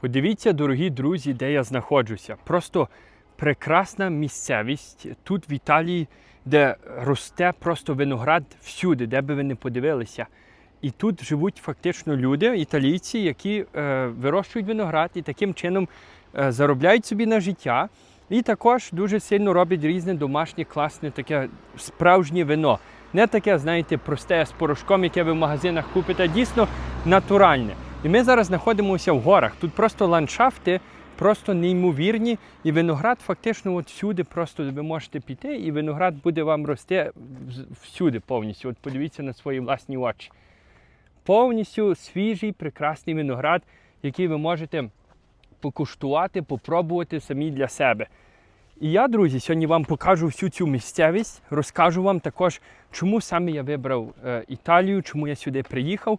Подивіться, дорогі друзі, де я знаходжуся. Просто прекрасна місцевість тут в Італії, де росте просто виноград всюди, де би ви не подивилися. І тут живуть фактично люди, італійці, які е, вирощують виноград і таким чином е, заробляють собі на життя. І також дуже сильно роблять різне домашнє, класне, таке справжнє вино. Не таке, знаєте, просте з порошком, яке ви в магазинах купите, а дійсно натуральне. І ми зараз знаходимося в горах. Тут просто ландшафти, просто неймовірні. І виноград фактично от всюди просто ви можете піти, і виноград буде вам рости всюди повністю. От подивіться на свої власні очі. Повністю свіжий, прекрасний виноград, який ви можете покуштувати, попробувати самі для себе. І я, друзі, сьогодні вам покажу всю цю місцевість, розкажу вам також, чому саме я вибрав е, Італію, чому я сюди приїхав,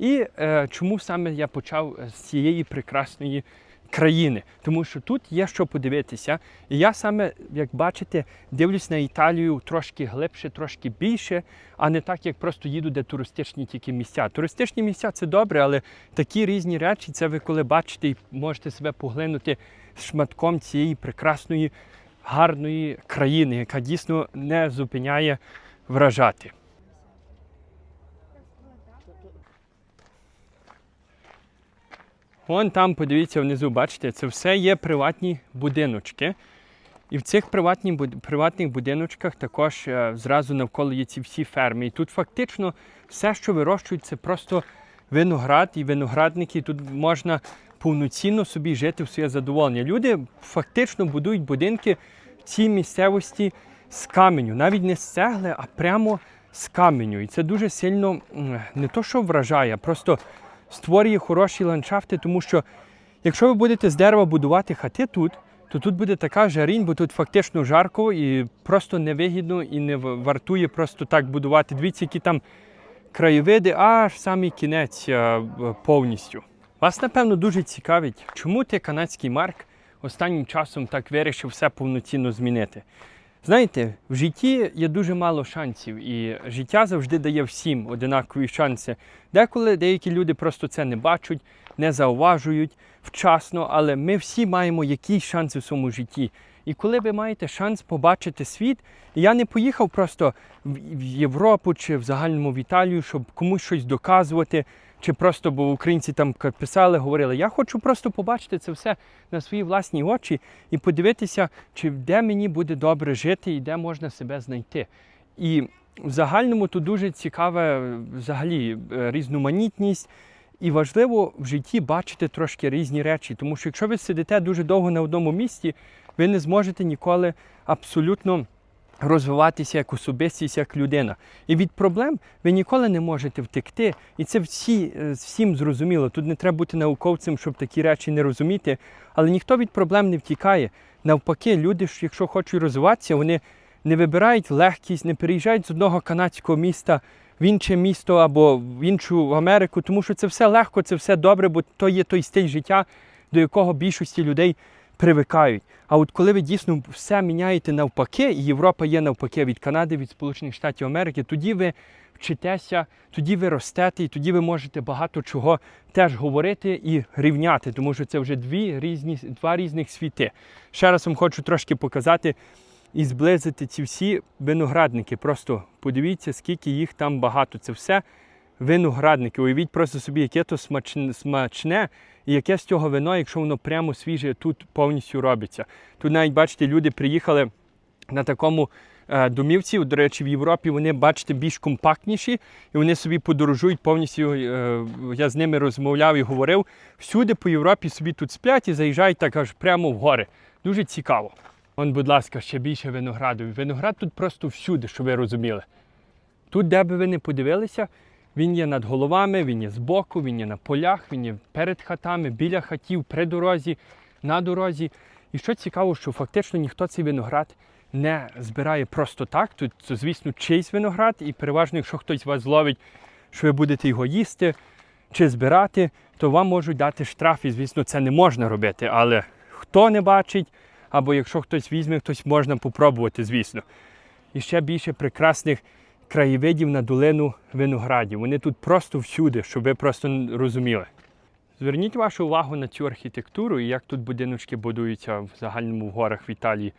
і е, чому саме я почав з цієї прекрасної країни. Тому що тут є що подивитися. І я саме, як бачите, дивлюсь на Італію трошки глибше, трошки більше, а не так, як просто їду, де туристичні тільки місця. Туристичні місця це добре, але такі різні речі, це ви коли бачите і можете себе поглинути шматком цієї прекрасної, гарної країни, яка дійсно не зупиняє вражати. Вон там, подивіться внизу, бачите, це все є приватні будиночки. І в цих приватні, приватних будиночках також е, зразу навколо є ці всі ферми. І тут фактично все, що вирощують, це просто виноград і виноградники. Тут можна повноцінно собі жити в своє задоволення. Люди фактично будують будинки в цій місцевості з каменю, навіть не з цегли, а прямо з каменю. І це дуже сильно не то, що вражає, а просто створює хороші ландшафти, тому що якщо ви будете з дерева будувати хати тут, то тут буде така жарінь, бо тут фактично жарко і просто невигідно і не вартує просто так будувати. Дивіться, які там краєвиди, аж самий кінець е, повністю. Вас, напевно, дуже цікавить, чому ти канадський марк останнім часом так вирішив все повноцінно змінити. Знаєте, в житті є дуже мало шансів, і життя завжди дає всім одинакові шанси. Деколи деякі люди просто це не бачать, не зауважують вчасно, але ми всі маємо якісь шанси в своєму житті. І коли ви маєте шанс побачити світ, я не поїхав просто в Європу чи в загальному в Італію, щоб комусь щось доказувати, чи просто, бо українці там писали, говорили, я хочу просто побачити це все на свої власні очі і подивитися, чи де мені буде добре жити і де можна себе знайти. І в загальному тут дуже цікава взагалі е, різноманітність. І важливо в житті бачити трошки різні речі, тому що якщо ви сидите дуже довго на одному місці, ви не зможете ніколи абсолютно розвиватися як особистість, як людина. І від проблем ви ніколи не можете втекти. І це всі, е, всім зрозуміло. Тут не треба бути науковцем, щоб такі речі не розуміти. Але ніхто від проблем не втікає. Навпаки, люди, якщо хочуть розвиватися, вони не вибирають легкість, не переїжджають з одного канадського міста в інше місто або в іншу Америку, тому що це все легко, це все добре, бо то є той стиль життя, до якого більшості людей привикають. А от коли ви дійсно все міняєте навпаки, і Європа є навпаки від Канади, від Сполучених Штатів Америки, тоді ви вчитеся, тоді ви ростете, і тоді ви можете багато чого теж говорити і рівняти, тому що це вже дві різні, два різних світи. Ще раз вам хочу трошки показати і зблизити ці всі виноградники. Просто подивіться, скільки їх там багато. Це все виноградники. Уявіть просто собі, яке то смачне, і яке з цього вино, якщо воно прямо свіже, тут повністю робиться. Тут навіть бачите, люди приїхали на такому е, домівці. До речі, в Європі вони, бачите, більш компактніші, і вони собі подорожують повністю. е, Я з ними розмовляв і говорив. Всюди по Європі собі тут сплять і заїжджають так аж прямо в гори. Дуже цікаво. Вон, будь ласка, ще більше винограду. Виноград тут просто всюди, щоб ви розуміли. Тут, де би ви не подивилися, він є над головами, він є збоку, він є на полях, він є перед хатами, біля хатів, при дорозі, на дорозі. І що цікаво, що фактично ніхто цей виноград не збирає просто так. Тут, звісно, чийсь виноград, і переважно, якщо хтось вас зловить, що ви будете його їсти чи збирати, то вам можуть дати штраф. І, звісно, це не можна робити. Але хто не бачить, або якщо хтось візьме, хтось можна попробувати, звісно. І ще більше прекрасних краєвидів на долину виноградів. Вони тут просто всюди, щоб ви просто розуміли. Зверніть вашу увагу на цю архітектуру і як тут будиночки будуються в загальному в горах в Італії.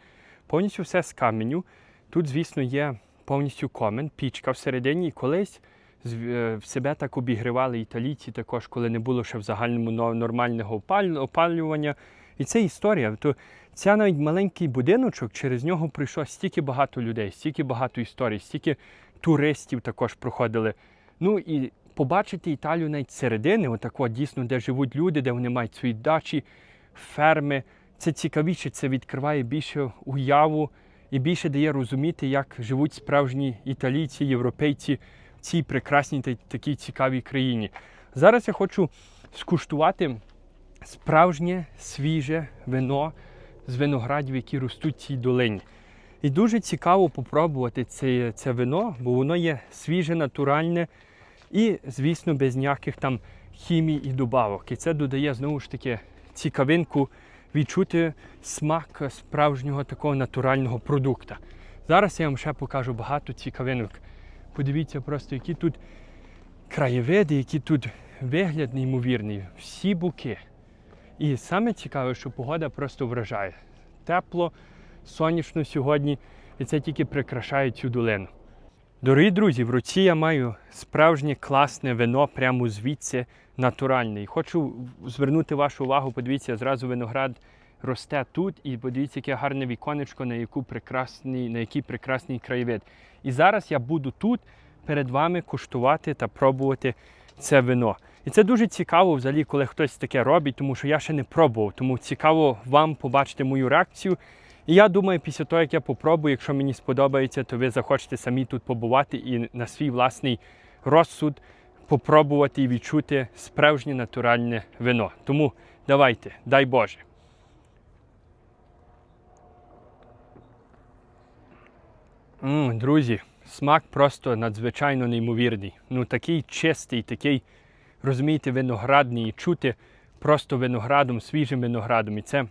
Повністю все з каменю. Тут, звісно, є повністю комен, пічка всередині. І колись е, себе так обігрівали італійці також, коли не було ще в загальному нормального опалювання. І це історія. То ця навіть маленький будиночок, через нього прийшло стільки багато людей, стільки багато історій, стільки туристів також проходили. Ну і побачити Італію навіть середини, отако дійсно, де живуть люди, де вони мають свої дачі, ферми. Це цікавіше, це відкриває більше уяву і більше дає розуміти, як живуть справжні італійці, європейці в цій прекрасній та такій цікавій країні. Зараз я хочу скуштувати справжнє свіже вино з виноградів, які ростуть в цій долині. І дуже цікаво попробувати це, це вино, бо воно є свіже, натуральне і, звісно, без ніяких там хімій і добавок. І це додає знову ж таки цікавинку відчути смак справжнього такого натурального продукту. Зараз я вам ще покажу багато цікавинок. Подивіться просто, які тут краєвиди, який тут вигляд неймовірний, всі буки. І саме цікаве, що погода просто вражає. Тепло, сонячно сьогодні, і це тільки прикрашає цю долину. Дорогі друзі, в руці я маю справжнє класне вино прямо звідси натуральне. І хочу звернути вашу увагу, подивіться, зразу виноград росте тут, і подивіться, яке гарне віконечко, на, яку прекрасний, на який прекрасний краєвид. І зараз я буду тут перед вами куштувати та пробувати це вино. І це дуже цікаво, взагалі, коли хтось таке робить, тому що я ще не пробував. Тому цікаво вам побачити мою реакцію. І я думаю, після того, як я попробую, якщо мені сподобається, то ви захочете самі тут побувати і на свій власний розсуд попробувати і відчути справжнє натуральне вино. Тому давайте, дай Боже. М, друзі, смак просто надзвичайно неймовірний. Ну такий чистий, такий, розумієте, виноградний і чути просто виноградом, свіжим виноградом. І це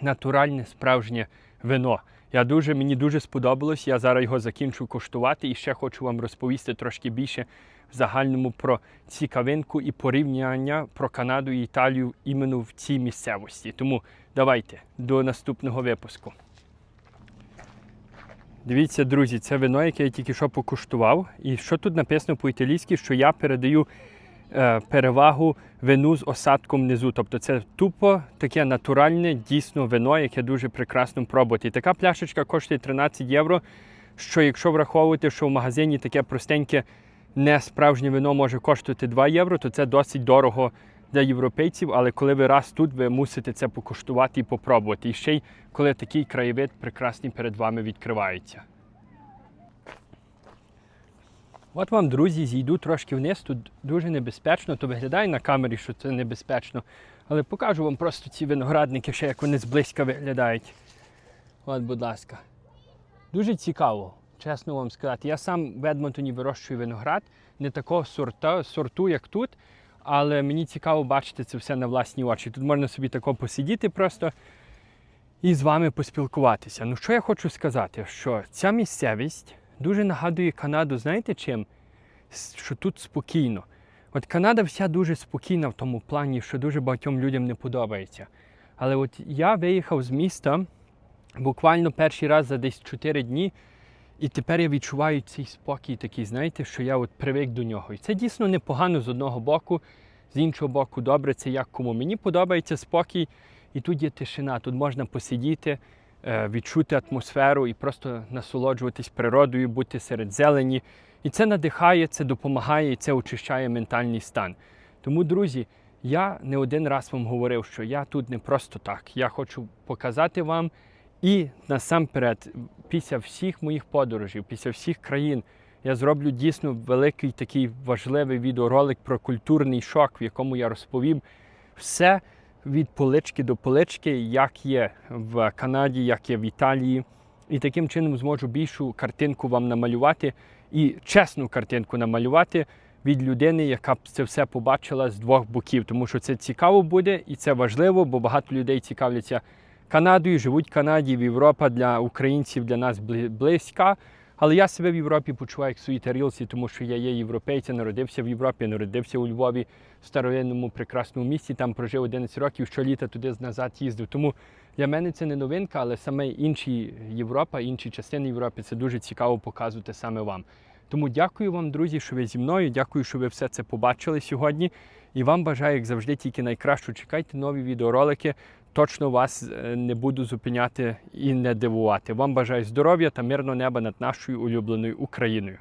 натуральне справжнє вино. Я дуже, мені дуже сподобалось. Я зараз його закінчу коштувати і ще хочу вам розповісти трошки більше в загальному про цікавинку і порівняння про Канаду і Італію іменно в цій місцевості. Тому давайте до наступного випуску. Дивіться, друзі, це вино, яке я тільки що покуштував. І що тут написано по-італійськи, що я передаю перевагу вину з осадком внизу. Тобто це тупо таке натуральне, дійсно вино, яке дуже прекрасно пробувати. І така пляшечка коштує 13 євро. Що якщо враховувати, що в магазині таке простеньке, не справжнє вино може коштувати 2 євро, то це досить дорого для європейців. Але коли ви раз тут, ви мусите це покуштувати і попробувати. І ще й коли такий краєвид прекрасний перед вами відкривається. От вам, друзі, зійду трошки вниз. Тут дуже небезпечно, то виглядає на камері, що це небезпечно. Але покажу вам просто ці виноградники, ще як вони зблизька виглядають. От, будь ласка. Дуже цікаво, чесно вам сказати. Я сам в Едмонтоні вирощую виноград, не такого сорта, сорту, як тут. Але мені цікаво бачити це все на власні очі. Тут можна собі тако посидіти просто і з вами поспілкуватися. Ну що я хочу сказати, що ця місцевість дуже нагадує Канаду, знаєте чим? Що тут спокійно. От Канада вся дуже спокійна в тому плані, що дуже багатьом людям не подобається. Але от я виїхав з міста буквально перший раз за десь 4 дні, і тепер я відчуваю цей спокій такий, знаєте, що я от привик до нього. І це дійсно непогано з одного боку, з іншого боку, добре, це як кому. Мені подобається спокій, і тут є тишина, тут можна посидіти, відчути атмосферу і просто насолоджуватись природою, бути серед зелені. І це надихає, це допомагає, і це очищає ментальний стан. Тому, друзі, я не один раз вам говорив, що я тут не просто так. Я хочу показати вам і насамперед, після всіх моїх подорожей, після всіх країн, я зроблю дійсно великий такий важливий відеоролик про культурний шок, в якому я розповім все від полички до полички, як є в Канаді, як є в Італії. І таким чином зможу більшу картинку вам намалювати і чесну картинку намалювати від людини, яка б це все побачила з двох боків. Тому що це цікаво буде і це важливо, бо багато людей цікавляться Канадою, живуть в Канаді, в Європа для українців для нас близька. Але я себе в Європі почуваю як в своїй тарілці, тому що я є європейцем, народився в Європі, народився у Львові в старовинному прекрасному місті. Там прожив 11 років, щоліта туди назад їздив. Тому для мене це не новинка, але саме інші Європа, інші частини Європи це дуже цікаво показувати саме вам. Тому дякую вам, друзі, що ви зі мною. Дякую, що ви все це побачили сьогодні. І вам бажаю, як завжди, тільки найкраще. Чекайте нові відеоролики. Точно вас е, не буду зупиняти і не дивувати. Вам бажаю здоров'я та мирного неба над нашою улюбленою Україною.